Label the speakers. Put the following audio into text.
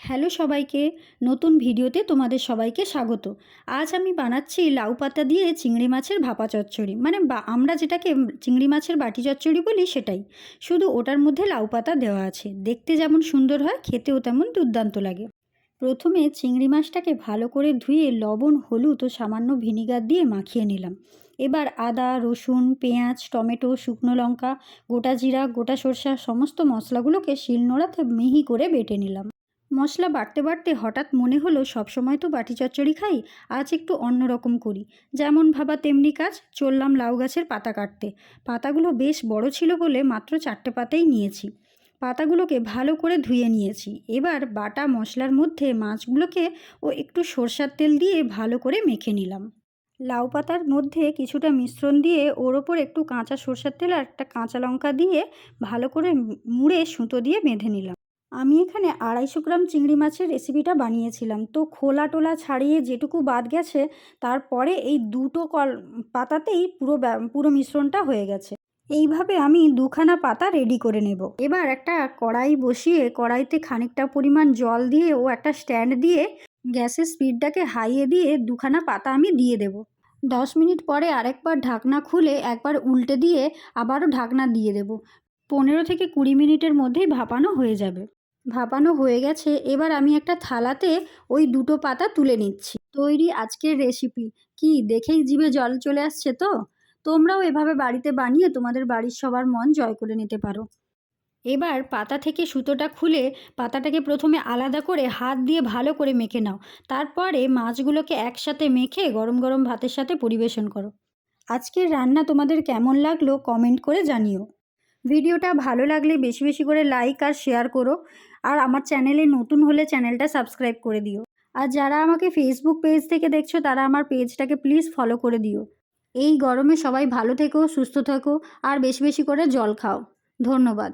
Speaker 1: Hello সবাইকে, নতুন ভিডিওতে তোমাদের সবাইকে স্বাগত। আজ আমি বানাচ্ছি লাউ পাতা দিয়ে চিংড়ি মাছের ভাপা চচ্চড়ি। মানে আমরা যেটাকে চিংড়ি মাছের বাটি চচ্চড়ি বলি সেটাই। শুধু ওটার মধ্যে লাউ পাতা দেওয়া আছে। দেখতে যেমন সুন্দর হয়, খেতেও তেমন দুর্দান্ত লাগে। প্রথমে চিংড়ি মাছটাকে ভালো করে ধুয়ে লবণ, হলুদ ও সামান্য ভিনিগার দিয়ে মাখিয়ে নিলাম। এবার আদা, রসুন, পেঁয়াজ, টমেটো, শুকনো লঙ্কা, গোটা জিরা, গোটা সরষা, সমস্ত মশলাগুলোকে শিলনোড়াতে মিহি করে বেটে নিলাম। মশলা বাড়তে বাড়তে হঠাৎ মনে হলো সবসময় তো বাটি চচ্চড়ি খাই, আজ একটু অন্যরকম করি। যেমন ভাবা তেমনি কাজ, চললাম লাউ গাছের পাতা কাটতে। পাতাগুলো বেশ বড় ছিল বলে মাত্র চারটে পাতাই নিয়েছি। পাতাগুলোকে ভালো করে ধুয়ে নিয়েছি। এবার বাটা মশলার মধ্যে মাছগুলোকে ও একটু সরষার তেল দিয়ে ভালো করে মেখে নিলাম। লাউ পাতার মধ্যে কিছুটা মিশ্রণ দিয়ে ওর ওপর একটু কাঁচা সরষের তেল আর একটা কাঁচা লঙ্কা দিয়ে ভালো করে মুড়ে সুতো দিয়ে বেঁধে নিলাম। আমি এখানে আড়াইশো গ্রাম চিংড়ি মাছের রেসিপিটা বানিয়েছিলাম। তো খোলা টোলা ছাড়িয়ে যেটুকু বাদ গেছে, তারপরে এই দুটো কল পাতাতেই পুরো পুরো মিশ্রণটা হয়ে গেছে। এইভাবে আমি দুখানা পাতা রেডি করে নেব। এবার একটা কড়াই বসিয়ে কড়াইতে খানিকটা পরিমাণ জল দিয়ে ও একটা স্ট্যান্ড দিয়ে গ্যাসের স্পিডটাকে হাইয়ে দিয়ে দুখানা পাতা আমি দিয়ে দেব। দশ মিনিট পরে আরেকবার ঢাকনা খুলে একবার উল্টে দিয়ে আবারও ঢাকনা দিয়ে দেব। পনেরো থেকে কুড়ি মিনিটের মধ্যেই ভাপানো হয়ে যাবে। ভাপানো হয়ে গেছে, এবার আমি একটা থালাতে ওই দুটো পাতা তুলে নিচ্ছি। তৈরি আজকের রেসিপি কি, দেখেই জিভে জল চলে আসছে তো? তোমরাও এভাবে বাড়িতে বানিয়ে তোমাদের বাড়ির সবার মন জয় করে নিতে পারো। এবার পাতা থেকে সুতোটা খুলে পাতাটাকে প্রথমে আলাদা করে হাত দিয়ে ভালো করে মেখে নাও। তারপরে মাছগুলোকে একসাথে মেখে গরম গরম ভাতের সাথে পরিবেশন করো। আজকের রান্না তোমাদের কেমন লাগল কমেন্ট করে জানিও। ভিডিওটা ভালো লাগলে বেশি বেশি করে লাইক আর শেয়ার করো। আর আমার চ্যানেলে নতুন হলে চ্যানেলটা সাবস্ক্রাইব করে দিও। আর যারা আমাকে ফেসবুক পেজ থেকে দেখছ, তারা আমার পেজটাকে প্লিজ ফলো করে দিও। এই গরমে সবাই ভালো থেকো, সুস্থ থেকো, আর বেশি বেশি করে জল খাও। ধন্যবাদ।